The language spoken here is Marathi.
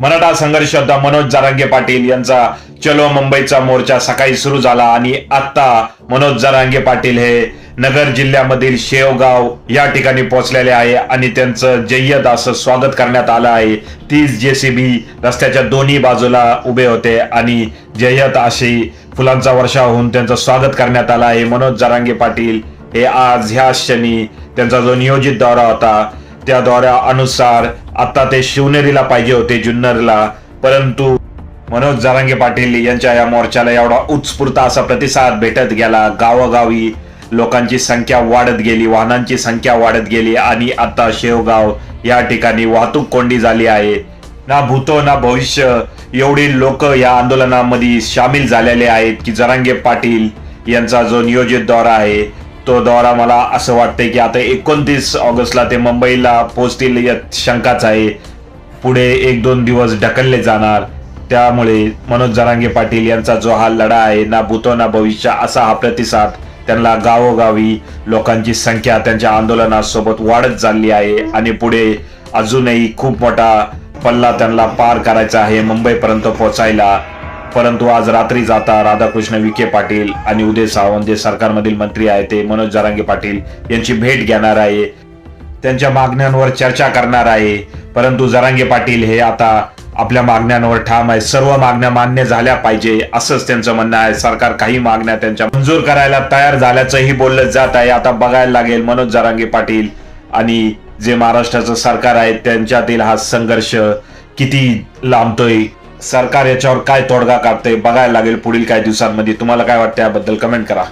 मराठा संघर्ष योद्धा मनोज जारांगे पाटील यांचा चलो मुंबईचा मोर्चा सकाळी सुरू झाला आणि आता मनोज जारांगे पाटील हे नगर जिल्ह्यामधील शेवगाव या ठिकाणी पोहोचलेले आहे आणि त्यांचं जय्यद असं स्वागत करण्यात आलं आहे. तीस जेसीबी रस्त्याच्या दोन्ही बाजूला उभे होते आणि जय्यत अशी फुलांचा वर्षा होऊन त्यांचं स्वागत करण्यात आलं आहे. मनोज जारांगे पाटील हे आज ह्या क्षणी त्यांचा जो नियोजित दौरा होता त्या दौऱ्यानुसार आता ते शिवनेरीला पाहिजे होते जुन्नरला. परंतु मनोज जारांगे पाटील यांच्या या मोर्चाला एवढा उत्स्फूर्त असा प्रतिसाद भेटत गेला. गावोगावी लोकांची संख्या वाढत गेली वाहनांची संख्या वाढत गेली आणि आता शेवगाव या ठिकाणी वाहतूक कोंडी झाली आहे. ना भूतो ना भविष्य एवढी लोक या आंदोलनामध्ये सामील झालेले आहेत की जरांगे पाटील यांचा जो नियोजित दौरा आहे तो दौरा मला असं वाटतंय की आता एकोणतीस ऑगस्टला ते मुंबईला पोहोचतील यात शंकाच आहे. पुढे एक दोन दिवस ढकलले जाणार. त्यामुळे मनोज जरांगे पाटील यांचा जो हा लढा आहे ना भूतो ना भविष्य असा हा प्रतिसाद त्यांना गावोगावी लोकांची संख्या त्यांच्या आंदोलनासोबत वाढत चालली आहे. आणि पुढे अजूनही खूप मोठा पल्ला त्यांना पार करायचा आहे मुंबईपर्यंत पोहोचायला. परंतु आज रात्री जाता राधाकृष्ण विखे पाटील आणि उदय सावंत जे सरकारमधील मंत्री आहे ते मनोज जरांगे पाटील यांची भेट घेणार आहे. त्यांच्या मागण्यांवर चर्चा करणार आहे. परंतु जरांगे पाटील हे आता आपल्या मागण्यांवर ठाम आहे सर्व मागण्या मान्य झाल्या पाहिजे असंच त्यांचं म्हणणं आहे. सरकार काही मागण्या त्यांच्या मंजूर करायला तयार झाल्याचंही बोललं जात आहे. आता बघायला लागेल मनोज जरांगे पाटील आणि जे महाराष्ट्राचं सरकार आहे त्यांच्यातील हा संघर्ष किती लांबतोय सरकार याच्यावर काय तोडगा काढते बघायला लागेल पुढील काही दिवसांमध्ये. तुम्हाला काय वाटतं याबद्दल कमेंट करा.